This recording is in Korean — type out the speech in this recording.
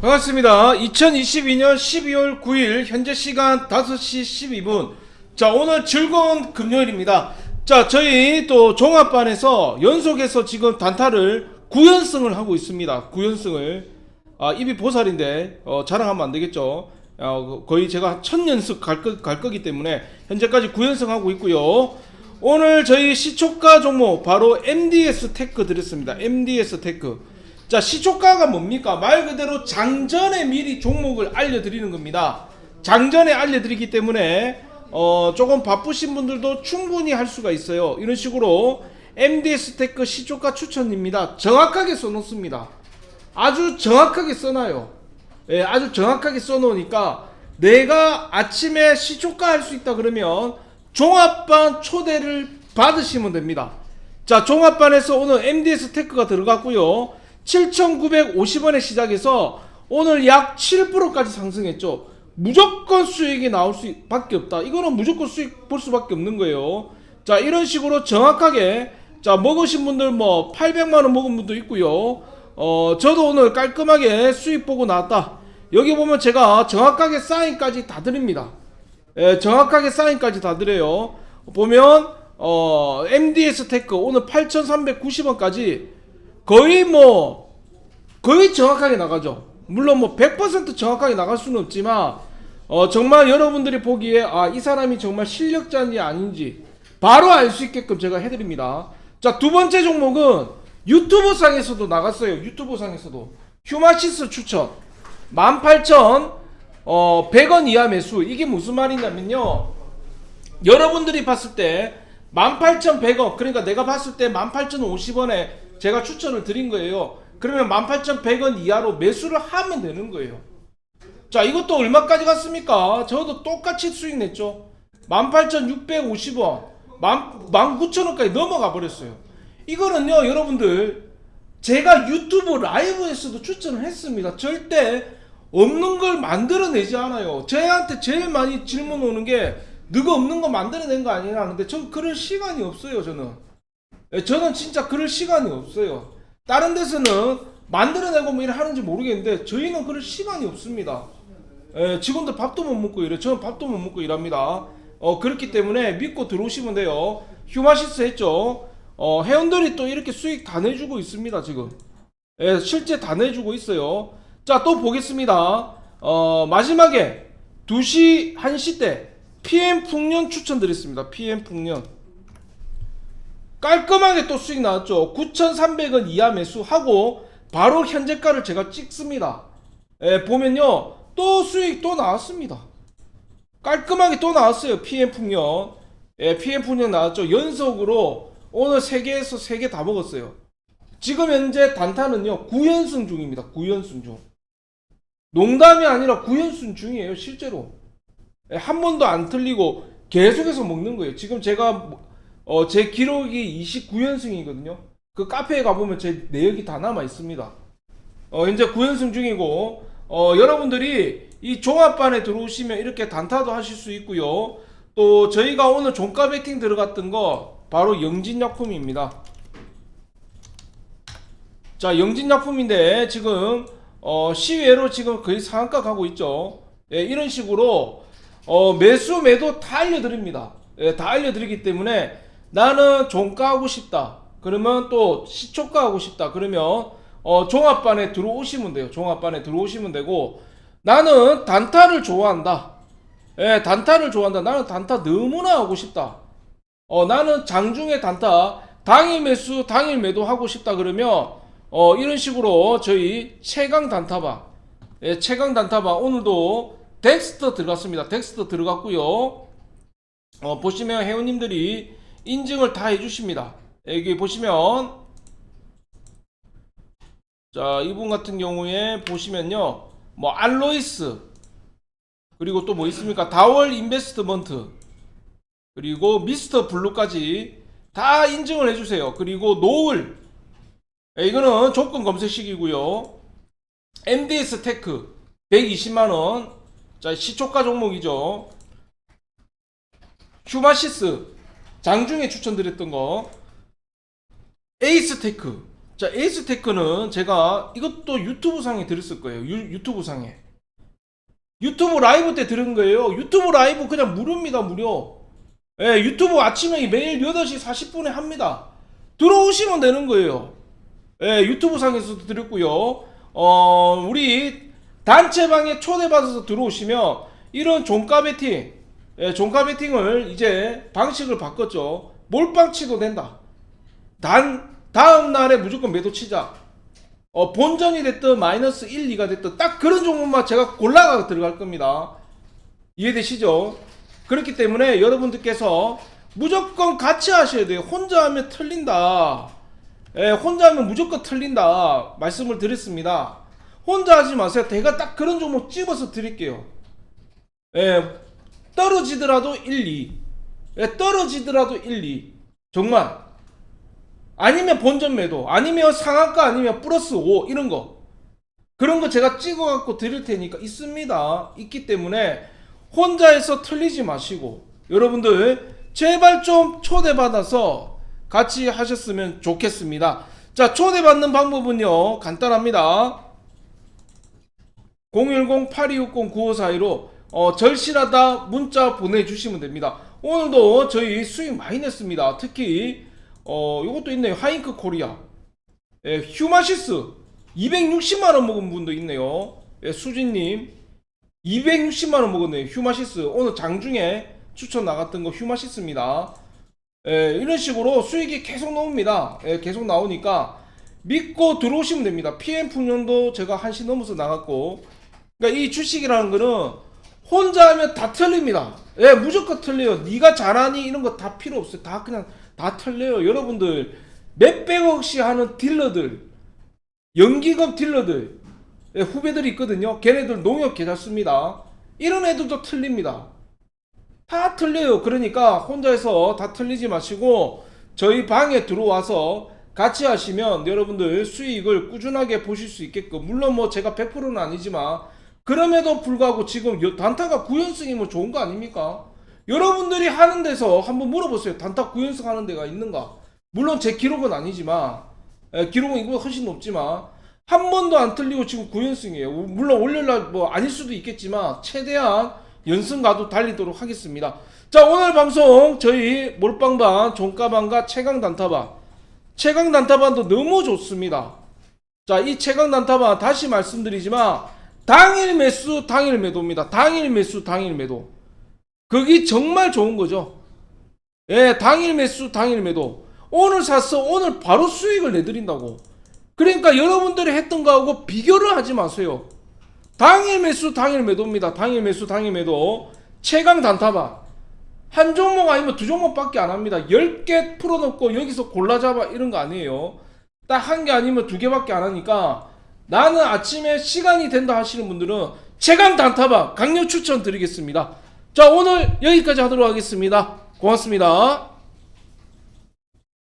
반갑습니다. 2022년 12월 9일 현재 시간 5시 12분. 자, 오늘 즐거운 금요일입니다. 자, 저희 또 종합반에서 연속해서 지금 단타를 9연승을 하고 있습니다. 9연승을. 아, 입이 보살인데 어, 자랑하면 안 되겠죠. 어, 거의 제가 천 연승 갈, 거, 갈 거기 때문에 현재까지 9연승 하고 있고요. 오늘 저희 시초가 종목 바로 MDS 테크 드렸습니다. MDS 테크. 자, 시초가가 뭡니까? 말 그대로 장전에 미리 종목을 알려드리는 겁니다. 장전에 알려드리기 때문에 어, 조금 바쁘신 분들도 충분히 할 수가 있어요. 이런 식으로 MDS 테크 시초가 추천입니다. 정확하게 써놓습니다. 아주 정확하게 써놔요. 예, 아주 정확하게 써놓으니까 내가 아침에 시초가 할 수 있다 그러면 종합반 초대를 받으시면 됩니다. 자, 종합반에서 오늘 MDS 테크가 들어갔고요. 7,950원에 시작해서 오늘 약 7%까지 상승했죠. 무조건 수익이 나올 수밖에 없다. 이거는 무조건 수익 볼 수밖에 없는 거예요. 자, 이런 식으로 정확하게 자, 먹으신 분들 뭐 800만 원 먹은 분도 있고요. 어, 저도 오늘 깔끔하게 수익 보고 나왔다. 여기 보면 제가 정확하게 사인까지 다 드립니다. 예, 정확하게 사인까지 다 드려요. 보면 어, MDS 테크 오늘 8,390원까지 거의 뭐 거의 정확하게 나가죠. 물론 뭐 100% 정확하게 나갈 수는 없지만 어, 정말 여러분들이 보기에 아, 이 사람이 정말 실력자인지 아닌지 바로 알 수 있게끔 제가 해드립니다. 자, 두 번째 종목은 유튜브 상에서도 나갔어요. 유튜브 상에서도 휴마시스 추천 18,000 어, 100원 이하 매수 이게 무슨 말이냐면요. 여러분들이 봤을 때 18,100원 그러니까 내가 봤을 때 18,050원에 제가 추천을 드린 거예요. 그러면 18,100원 이하로 매수를 하면 되는 거예요. 자, 이것도 얼마까지 갔습니까? 저도 똑같이 수익 냈죠. 18,650원, 19,000원까지 넘어가 버렸어요. 이거는요, 여러분들, 제가 유튜브 라이브에서도 추천을 했습니다. 절대 없는 걸 만들어내지 않아요. 저한테 제일 많이 질문 오는 게, 너가 없는 거 만들어낸 거 아니냐 하는데, 전 그럴 시간이 없어요, 저는. 예, 저는 진짜 그럴 시간이 없어요. 다른 데서는 만들어내고 뭐 이래 하는지 모르겠는데 저희는 그럴 시간이 없습니다. 예, 직원들 밥도 못 먹고 이래. 저는 밥도 못 먹고 일합니다. 어, 그렇기 때문에 믿고 들어오시면 돼요. 휴마시스 했죠. 어, 회원들이 또 이렇게 수익 다 내주고 있습니다, 지금. 예, 실제 다 내주고 있어요. 자, 또 보겠습니다. 어, 마지막에 2시, 1시 때 PM 풍년 추천드렸습니다. PM 풍년. 깔끔하게 또 수익 나왔죠. 9,300원 이하 매수하고 바로 현재가를 제가 찍습니다. 예, 보면요. 또 수익 또 나왔습니다. 깔끔하게 또 나왔어요. PM 풍년. 예, PM 풍년 나왔죠. 연속으로 오늘 3개에서 3개 다 먹었어요. 지금 현재 단타는요. 9연승 중입니다. 9연승 중. 농담이 아니라 9연승 중이에요. 실제로. 예, 한 번도 안 틀리고 계속해서 먹는 거예요. 지금 제가 어, 제 기록이 29연승이거든요. 그 카페에 가보면 제 내역이 다 남아 있습니다. 어, 이제 9연승 중이고, 어, 여러분들이 이 종합반에 들어오시면 이렇게 단타도 하실 수 있고요. 또 저희가 오늘 종가 베팅 들어갔던 거 바로 영진약품입니다. 자, 영진약품인데 지금 어, 시외로 지금 거의 상한가 가고 있죠. 예, 이런 식으로 어, 매수 매도 다 알려드립니다. 예, 다 알려드리기 때문에 나는 종가 하고 싶다. 그러면 또 시초가 하고 싶다. 그러면 어, 종합반에 들어오시면 돼요. 종합반에 들어오시면 되고 나는 단타를 좋아한다. 예, 단타를 좋아한다. 나는 단타 너무나 하고 싶다. 어, 나는 장중에 단타 당일 매수, 당일 매도 하고 싶다. 그러면 어, 이런 식으로 저희 최강 단타방, 예, 최강 단타방 오늘도 덱스터 들어갔습니다. 덱스터 들어갔고요. 어, 보시면 회원님들이 인증을 다 해주십니다. 여기 보시면 자 이분 같은 경우에 보시면요 뭐 알로이스 그리고 또 뭐 있습니까 다월 인베스트먼트 그리고 미스터 블루까지 다 인증을 해주세요. 그리고 노을 예, 이거는 조건 검색식이고요. MDS 테크 120만원 자 시초가 종목이죠. 휴마시스 장중에 추천드렸던 거 에이스 테크 자, 에이스 테크는 제가 이것도 유튜브 상에 들었을 거예요. 유, 유튜브 상에. 유튜브 라이브 때 들은 거예요. 유튜브 라이브 그냥 무료입니다, 무료. 예, 유튜브 아침에 매일 8시 40분에 합니다. 들어오시면 되는 거예요. 예, 유튜브 상에서도 들었고요. 어, 우리 단체방에 초대받아서 들어오시면 이런 종가 베팅, 예, 종가 베팅을 이제 방식을 바꿨죠. 몰빵 치도 된다. 단, 다음 날에 무조건 매도 치자. 어, 본전이 됐든 마이너스 1, 2가 됐든 딱 그런 종목만 제가 골라가 들어갈 겁니다. 이해되시죠? 그렇기 때문에 여러분들께서 무조건 같이 하셔야 돼요. 혼자 하면 틀린다. 예, 혼자 하면 무조건 틀린다. 말씀을 드렸습니다. 혼자 하지 마세요. 제가 딱 그런 종목 집어서 드릴게요. 예, 떨어지더라도 1, 2. 예, 떨어지더라도 1, 2. 정말. 아니면 본전 매도, 아니면 상한가, 아니면 플러스 5 이런 거. 그런 거 제가 찍어갖고 드릴 테니까 있습니다. 있기 때문에 혼자해서 틀리지 마시고 여러분들 제발 좀 초대받아서 같이 하셨으면 좋겠습니다. 자, 초대받는 방법은요 간단합니다. 010-8260-9542로 어, 절실하다 문자 보내주시면 됩니다. 오늘도 저희 수익 많이 냈습니다. 특히 어, 요것도 있네요. 하잉크 코리아. 예, 휴마시스 260만 원 먹은 분도 있네요. 예, 수진님 260만 원 먹었네요. 휴마시스 오늘 장중에 추천 나갔던 거 휴마시스입니다. 예, 이런 식으로 수익이 계속 나옵니다. 예, 계속 나오니까 믿고 들어오시면 됩니다. PM 풍년도 제가 1시 넘어서 나갔고 그러니까 이 주식이라는 거는 혼자 하면 다 틀립니다. 예, 무조건 틀려요. 네가 잘하니 이런 거 다 필요 없어요. 다 그냥 다 틀려요. 여러분들 몇백억씩 하는 딜러들, 연기급 딜러들, 예, 후배들이 있거든요. 걔네들 농협 계좌 씁니다. 이런 애들도 틀립니다. 다 틀려요. 그러니까 혼자서 다 틀리지 마시고 저희 방에 들어와서 같이 하시면 여러분들 수익을 꾸준하게 보실 수 있게끔 물론 뭐 제가 100%는 아니지만 그럼에도 불구하고 지금 여- 단타가 9연승이면 좋은 거 아닙니까? 여러분들이 하는 데서 한번 물어보세요. 단타 9연승 하는 데가 있는가? 물론 제 기록은 아니지만 예, 기록은 이거보다 훨씬 높지만 한 번도 안 틀리고 지금 9연승이에요. 물론 월요일날 뭐 아닐 수도 있겠지만 최대한 연승 가도 달리도록 하겠습니다. 자 오늘 방송 저희 몰빵반 종가반과 최강 단타반 최강 단타반도 너무 좋습니다. 자 이 최강 단타반 다시 말씀드리지만 당일 매수 당일 매도입니다. 당일 매수 당일 매도. 그게 정말 좋은 거죠. 예, 당일 매수 당일 매도. 오늘 샀어 오늘 바로 수익을 내드린다고. 그러니까 여러분들이 했던 거하고 비교를 하지 마세요. 당일 매수 당일 매도입니다. 당일 매수 당일 매도. 최강 단타반. 한 종목 아니면 두 종목밖에 안 합니다. 10개 풀어놓고 여기서 골라 잡아 이런 거 아니에요. 딱 한 개 아니면 두 개밖에 안 하니까 나는 아침에 시간이 된다 하시는 분들은 최강 단타방 강력 추천 드리겠습니다. 자 오늘 여기까지 하도록 하겠습니다. 고맙습니다.